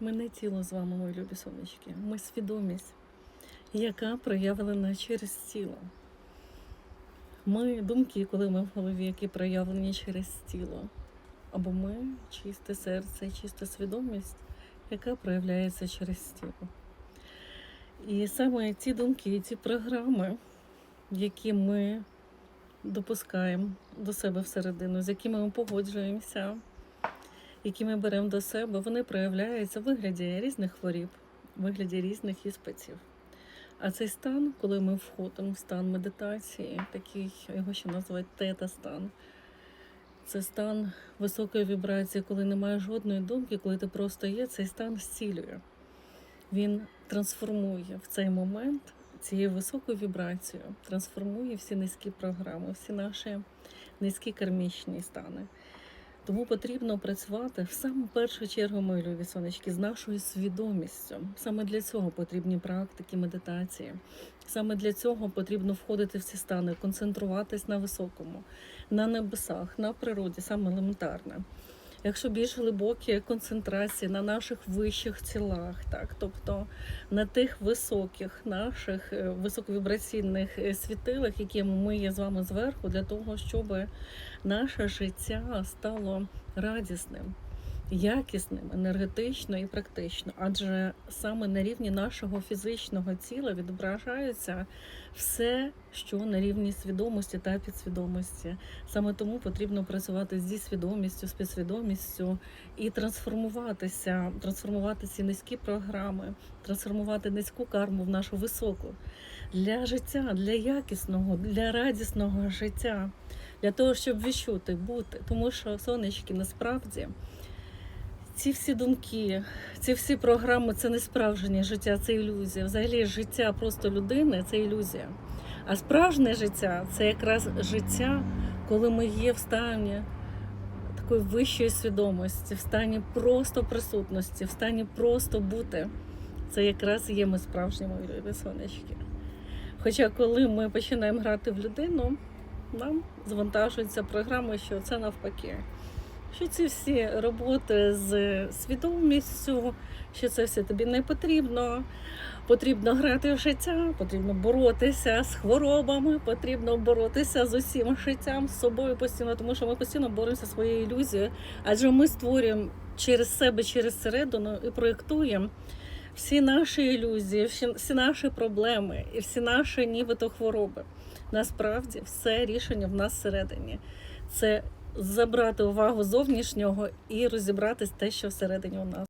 Ми не тіло з вами, мої любі сонечки. Ми свідомість, яка проявлена через тіло. Ми думки, коли ми в голові, які проявлені через тіло. Або ми чисте серце, чиста свідомість, яка проявляється через тіло. І саме ці думки, ці програми, які ми допускаємо до себе всередину, з якими ми погоджуємося, які ми беремо до себе, вони проявляються в вигляді різних хворіб, в вигляді різних іспитів. А цей стан, коли ми входимо в стан медитації, такий його ще називають тета-стан. Це стан високої вібрації, коли немає жодної думки, коли ти просто є, цей стан зцілює. Він трансформує в цей момент цією високою вібрацією, трансформує всі низькі програми, всі наші низькі кармічні стани. Тому потрібно працювати в саму першу чергу, мої любі сонечки, з нашою свідомістю. Саме для цього потрібні практики, медитації. Саме для цього потрібно входити в ці стани, концентруватись на високому, на небесах, на природі, саме елементарне. Якщо більш глибокі концентрації на наших вищих тілах, так тобто на тих високих наших е, високовібраційних е, світилах, які ми є з вами зверху, для того, щоб наше життя стало радісним, якісним, енергетично і практично. Адже саме на рівні нашого фізичного тіла відображається все, що на рівні свідомості та підсвідомості. Саме тому потрібно працювати зі свідомістю, з підсвідомістю і трансформуватися, трансформувати ці низькі програми, трансформувати низьку карму в нашу високу для життя, для якісного, для радісного життя, для того, щоб відчути, бути. Тому що сонечки насправді. Ці всі думки, ці всі програми це не справжнє життя, це ілюзія. Взагалі, життя просто людини це ілюзія. А справжнє життя це якраз життя, коли ми є в стані такої вищої свідомості, в стані просто присутності, в стані просто бути. Це якраз є ми справжніми любі сонечки. Хоча, коли ми починаємо грати в людину, нам завантажується програма, що це навпаки що ці всі роботи з свідомістю, що це все тобі не потрібно. Потрібно грати в життя, потрібно боротися з хворобами, потрібно боротися з усім життям, з собою постійно, тому що ми постійно боремося своєю ілюзією, адже ми створюємо через себе, через середину і проєктуємо всі наші ілюзії, всі, всі наші проблеми і всі наші нібито хвороби. Насправді все рішення в нас всередині. Це забрати увагу зовнішнього і розібратись те, що всередині у нас.